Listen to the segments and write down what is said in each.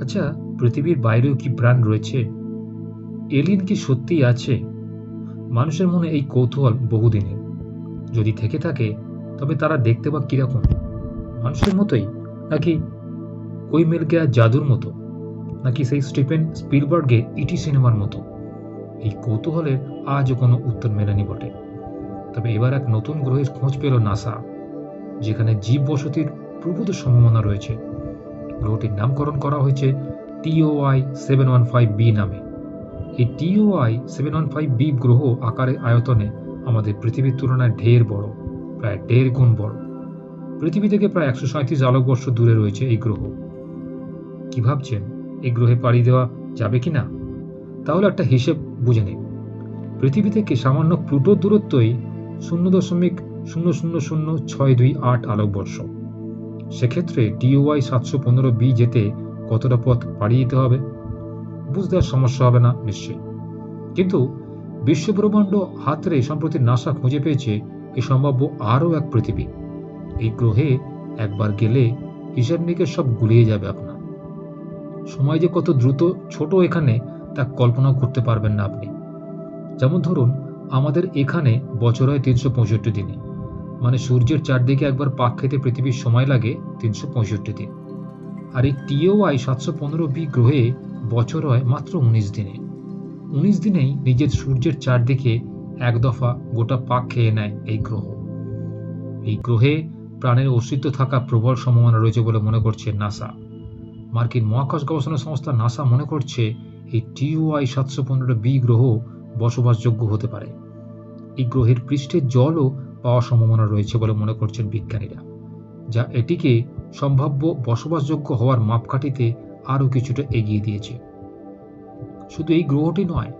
আচ্ছা পৃথিবীর বাইরেও কি প্রাণ রয়েছে? এলিয়েন কি সত্যিই আছে? মানুষের মনে এই কৌতূহল বহুদিনের। যদি থেকে থাকে, তবে তারা দেখতে বা কীরকম? মানুষের মতোই? নাকি ওই মেল গেয়া জাদুর মতো? নাকি সেই স্টিফেন স্পিলবার্গে ইটি সিনেমার মতো? এই কৌতূহলের আজও কোনো উত্তর মেলেনি বটে। তবে এবার এক নতুন গ্রহের খোঁজ পেল নাসা, যেখানে জীব বসতির প্রভূত সম্ভাবনা রয়েছে। গ্রহটির নামকরণ করা হয়েছে TOI seven one five B নামে। এই TOI seven one five B গ্রহ আকারে আয়তনে আমাদের পৃথিবীর তুলনায় ঢের বড়, প্রায় দেড় গুণ বড়। পৃথিবী থেকে প্রায় একশো সাঁত্রিশ আলোকবর্ষ দূরে রয়েছে এই গ্রহ। কি ভাবছেন? এই গ্রহে পাড়ি দেওয়া যাবে কি না? তাহলে একটা হিসেব বুঝে নিন। পৃথিবী থেকে সামান্য প্লুটোর দূরত্বই শূন্য দশমিক শূন্য শূন্য শূন্য ছয় দুই আট আলোকবর্ষ সেক্ষেত্রে টিওয়াই সাতশো পনেরো বি যেতে কতটা পথ পাড়িয়ে দিতে হবে? বুঝতে আর সমস্যা হবে না, নিশ্চয়ই। কিন্তু বিশ্বব্রহ্মাণ্ড হাতরে সম্প্রতি নাসা খুঁজে পেয়েছে এই সম্ভাব্য আরও এক পৃথিবী। এই গ্রহে একবার গেলে হিসাব নিকেশ সব গুলিয়ে যাবে আপনার। সময় যে কত দ্রুত ছোট এখানে তা কল্পনাও করতে পারবেন না আপনি। যেমন ধরুন, আমাদের এখানে বছর হয় তিনশো পঁয়ষট্টি দিনে মানে সূর্যের চারদিকে একবার পাক খেতে পৃথিবীর সময় লাগে তিনশো পঁয়ষট্টি দিন আর এই টিওআই সাতশো পনেরো বি গ্রহে বছর হয় মাত্র উনিশ দিনে। উনিশ দিনেই নিজের সূর্যের চারদিকে এক দফা গোটা পাক খেয়ে নেয় এই গ্রহ। এই গ্রহে প্রাণের অস্তিত্ব থাকা প্রবল সম্ভাবনা রয়েছে বলে মনে করছে নাসা। মার্কিন মহাকাশ গবেষণা সংস্থা নাসা মনে করছে এই টিওআই সাতশো পনেরো বি গ্রহ বসবাসযোগ্য হতে পারে। এই গ্রহের পৃষ্ঠের জলও পাওয়ার সম্ভাবনা রয়েছে বলে মনে করছেন বিজ্ঞানীরা, যা এটিকে সম্ভাব্য বসবাসযোগ্য হওয়ার মাপকাঠিতে আরও কিছুটা এগিয়ে দিয়েছে। শুধু এই গ্রহটি নয়,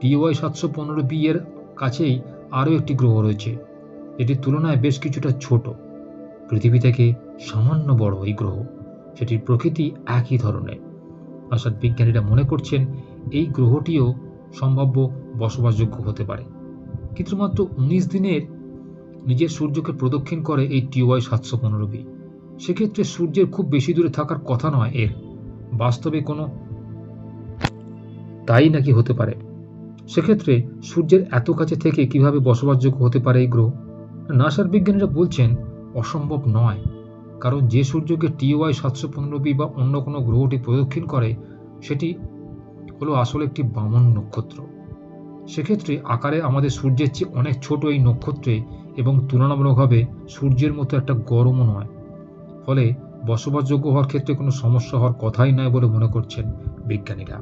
টিওয়াই সাতশো পনেরো বি এর কাছেই আরও একটি গ্রহ রয়েছে। এটির তুলনায় বেশ কিছুটা ছোট। পৃথিবী থেকে সামান্য বড় এই গ্রহ। সেটির প্রকৃতি একই ধরনের। অর্থাৎ বিজ্ঞানীরা মনে করছেন এই গ্রহটিও সম্ভাব্য বসবাসযোগ্য হতে পারে। কিন্তু মাত্র উনিশ দিনের নিজের সূর্যকে প্রদক্ষিণ করে এই টিওয়াই সাতশো পনেরো বি। সেক্ষেত্রে সূর্যের খুব বেশি দূরে থাকার কথা নয় এর। বাস্তবে কোনো তাই নাকি হতে পারে? সেক্ষেত্রে সূর্যের এত কাছে থেকে কীভাবে বসবাসযোগ্য হতে পারে এই গ্রহ? নাসার বিজ্ঞানীরা বলছেন, অসম্ভব নয়। কারণ যে সূর্যকে টিওয়াই সাতশো পনেরো বি বা অন্য কোনো গ্রহটি প্রদক্ষিণ করে, সেটি হলো আসলে একটি বামন নক্ষত্র। সেক্ষেত্রে আকারে আমাদের সূর্যের চেয়ে অনেক ছোট এই নক্ষত্রে এবং তুলনামূলকভাবে সূর্যের মতো একটা গরমও নয়। ফলে বসবাসযোগ্য হওয়ার ক্ষেত্রে কোনো সমস্যা হওয়ার কথাই নয় বলে মনে করছেন বিজ্ঞানীরা।